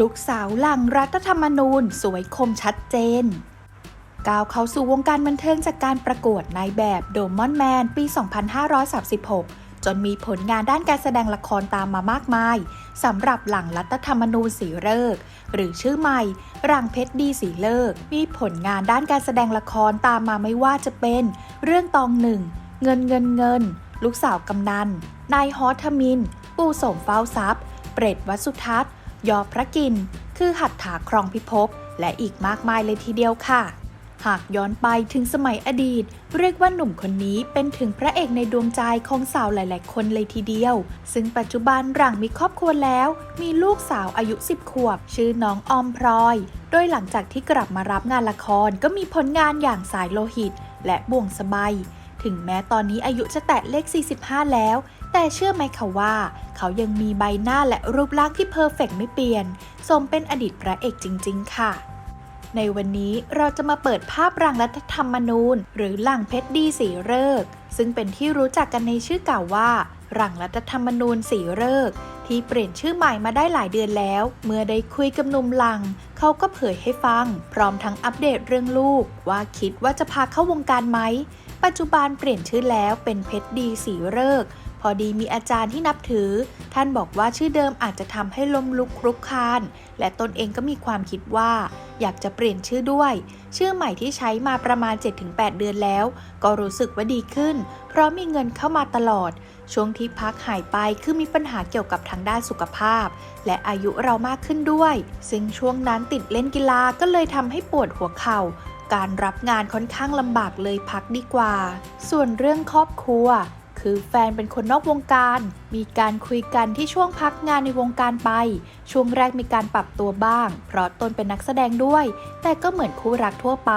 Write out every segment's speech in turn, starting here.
ลูกสาวหลังรัฐธรรมนูญสวยคมชัดเจน ก้าวเข้าสู่วงการบันเทิงจากการประกวดนายแบบโดมอนแมนปี 2536 จนมีผลงานด้านการแสดงละครตามมามากมายสำหรับหลังรัฐธรรมนูญสีเลิก หรือชื่อใหม่รังเพชรดีสีเลิก มีผลงานด้านการแสดงละครตามมาไม่ว่าจะเป็น เรื่องตองหนึ่ง เงินเงินเงิน ลูกสาวกำนัน นายฮอทมิน ปูสมเฝ้าทรัพย์ เปรตวัสุทัศน์ ยอพระกิน คือหัตถาครองพิภพและอีกมากมายเลยทีเดียวค่ะ หากย้อนไปถึงสมัยอดีต เรียกว่าหนุ่มคนนี้เป็นถึงพระเอกในดวงใจของสาวหลาย ๆ คนเลยทีเดียว ซึ่งปัจจุบันหลังมีครอบครัวแล้ว มีลูกสาวอายุ 10 ขวบ ชื่อน้องออมพลอย โดยหลังจากที่กลับมารับงานละครก็มีผลงานอย่างสายโลหิต และบ่วงสบาย ถึงแม้ตอนนี้อายุจะแตะเลข 45 แล้ว แต่เชื่อไหมคะว่า เขายังมีใบหน้าและรูปร่างที่เพอร์เฟกไม่เปลี่ยน สมเป็นอดีตพระเอกจริง ๆ ค่ะ ในวันนี้เราจะมาเปิดภาพรังรัฐธรรมนูญ หรือหลังเพชรดีสีเลิก ซึ่งเป็นที่รู้จักกันในชื่อเก่าว่ารังรัฐธรรมนูญสีเลิก ที่เปลี่ยนชื่อใหม่มาได้หลายเดือนแล้ว เมื่อได้คุยกับหนุ่มหลัง เขาก็เผยให้ฟัง พร้อมทั้งอัปเดตเรื่องลูก ว่าคิดว่าจะพาเข้าวงการไหม ปัจจุบันเปลี่ยนชื่อแล้วเป็นเพชรดีสีเริกพอดีมีอาจารย์ที่นับถือ ท่านบอกว่าชื่อเดิมอาจจะทำให้ล้มลุกคลุกคลาน และตนเองก็มีความคิดว่า อยากจะเปลี่ยนชื่อด้วย ชื่อใหม่ที่ใช้มาประมาณ 7-8 เดือนแล้ว ก็รู้สึกว่าดีขึ้น เพราะมีเงินเข้ามาตลอด ช่วงที่พักหายไปคือมีปัญหาเกี่ยวกับทางด้านสุขภาพ และอายุเรามากขึ้นด้วย ซึ่งช่วงนั้นติดเล่นกีฬาก็เลยทำให้ปวดหัวเข่า การรับงานค่อนข้างลำบากเลยพักดีกว่า ส่วนเรื่องครอบครัว คือแฟนเป็นคนนอกวงการ มีการคุยกันที่ช่วงพักงานในวงการไป ช่วงแรกมีการปรับตัวบ้าง เพราะตนเป็นนักแสดงด้วย แต่ก็เหมือนคู่รักทั่วไป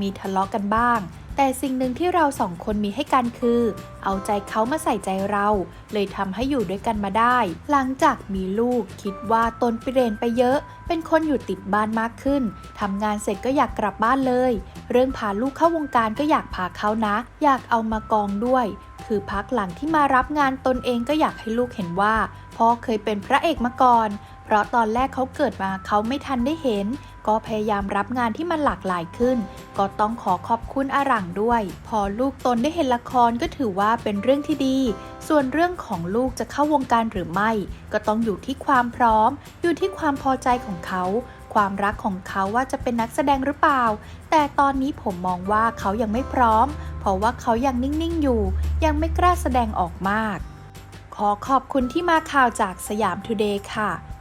มีทะเลาะกันบ้าง แต่สิ่งหนึ่งที่เราสองคนมีให้กันคือ เอาใจเขามาใส่ใจเรา เลยทำให้อยู่ด้วยกันมาได้ หลังจากมีลูกคิดว่าตนเปลี่ยนไปเยอะ เป็นคนอยู่ติดบ้านมากขึ้นทำงานเสร็จก็อยากกลับบ้านเลย เรื่องพาลูกเข้าวงการก็อยากพาเขานะ อยากเอามากองด้วย คือพักหลังที่มารับงานตนเองก็อยากให้ลูกเห็นว่าพ่อเคยเป็นพระเอกมาก่อน เพราะตอนแรกเขาเกิดมาเขาไม่ทันได้เห็น ก็พยายามรับงานที่มันหลากหลายขึ้น ก็ต้องขอขอบคุณอาหลังด้วย พอลูกตนได้เห็นละครก็ถือว่าเป็นเรื่องที่ดี ส่วนเรื่องของลูกจะเข้าวงการหรือไม่ ก็ต้องอยู่ที่ความพร้อม อยู่ที่ความพอใจของเขา ความรักของเขาว่าจะเป็นนักแสดงหรือเปล่า แต่ตอนนี้ผมมองว่าเขายังไม่พร้อม เพราะว่าเขายังนิ่ง ๆ อยู่ ยังไม่กล้าแสดงออกมาก ขอขอบคุณที่มาข่าวจากสยามทูเดย์ค่ะ